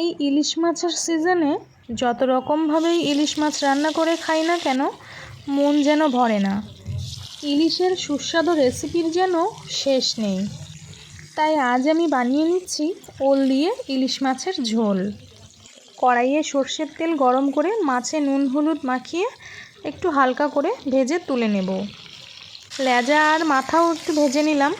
এই ইলিশ মাছের সিজনে যত রকমভাবেই ইলিশ মাছ রান্না করে খাই না কেন, মন যেন ভরে না। ইলিশের সুস্বাদু রেসিপির যেন শেষ নেই। তাই আজ আমি বানিয়ে নিচ্ছি ওল দিয়ে ইলিশ মাছের ঝোল। কড়াইয়ে সর্ষের তেল গরম করে মাছে নুন হলুদ মাখিয়ে একটু হালকা করে ভেজে তুলে নেব। লেজা আর মাথাও একটু ভেজে নিলাম।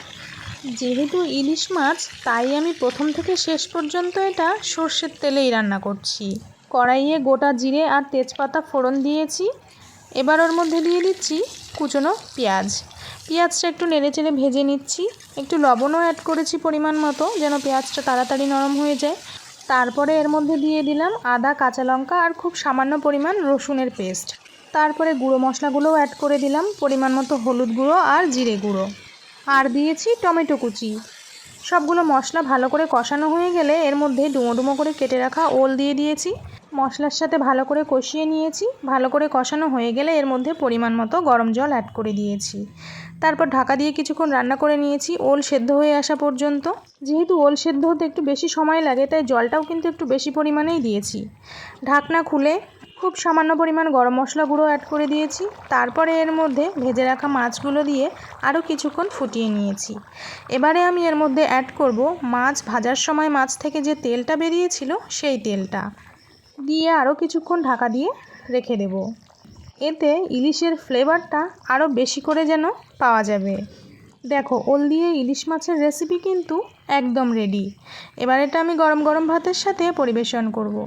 যেহেতু ইলিশ মাছ, তাই আমি প্রথম থেকে শেষ পর্যন্ত এটা সর্ষের তেলেই রান্না করছি। কড়াইয়ে গোটা জিরে আর তেজপাতা ফোড়ন দিয়েছি। এবার ওর মধ্যে দিয়ে দিচ্ছি কুচনো পেঁয়াজ। পেঁয়াজটা একটু নেড়ে চেড়ে ভেজে নিচ্ছি। একটু লবণও অ্যাড করেছি পরিমাণ মতো, যেন পেঁয়াজটা তাড়াতাড়ি নরম হয়ে যায়। তারপরে এর মধ্যে দিয়ে দিলাম আদা, কাঁচা লঙ্কা আর খুব সামান্য পরিমাণ রসুনের পেস্ট। তারপরে গুঁড়ো মশলাগুলোও অ্যাড করে দিলাম, পরিমাণ মতো হলুদ গুঁড়ো আর জিরে গুঁড়ো। আর দিয়েছি টমেটো কুচি। সবগুলো মশলা ভালো করে কষানো হয়ে গেলে এর মধ্যে ডুমো ডুমো করে কেটে রাখা ওল দিয়ে দিয়েছি। মশলার সাথে ভালো করে কষিয়ে নিয়েছি। ভালো করে কষানো হয়ে গেলে এর মধ্যে পরিমাণ মতো গরম জল অ্যাড করে দিয়েছি। তারপর ঢাকা দিয়ে কিছুক্ষণ রান্না করে নিয়েছি, ওল সেদ্ধ হয়ে আসা পর্যন্ত। যেহেতু ওল সেদ্ধ হতে একটু বেশি সময় লাগে, তাই জলটাও কিন্তু একটু বেশি পরিমাণেই দিয়েছি। ঢাকনা খুলে খুব সামান্য পরিমাণ গরম মশলা গুঁড়ো অ্যাড করে দিয়েছি। তারপরে এর মধ্যে ভেজে রাখা মাছগুলো দিয়ে আরও কিছুক্ষণ ফুটিয়ে নিয়েছি। এবারে আমি এর মধ্যে অ্যাড করব মাছ ভাজার সময় মাছ থেকে যে তেলটা বেরিয়েছিল সেই তেলটা। দিয়ে আরও কিছুক্ষণ ঢাকা দিয়ে রেখে দেব। এতে ইলিশের ফ্লেভারটা আরও বেশি করে যেন পাওয়া যাবে। দেখো, ওল দিয়ে ইলিশ মাছের রেসিপি কিন্তু একদম রেডি এবার এটা আমি গরম গরম ভাতের সাথে পরিবেশন করব।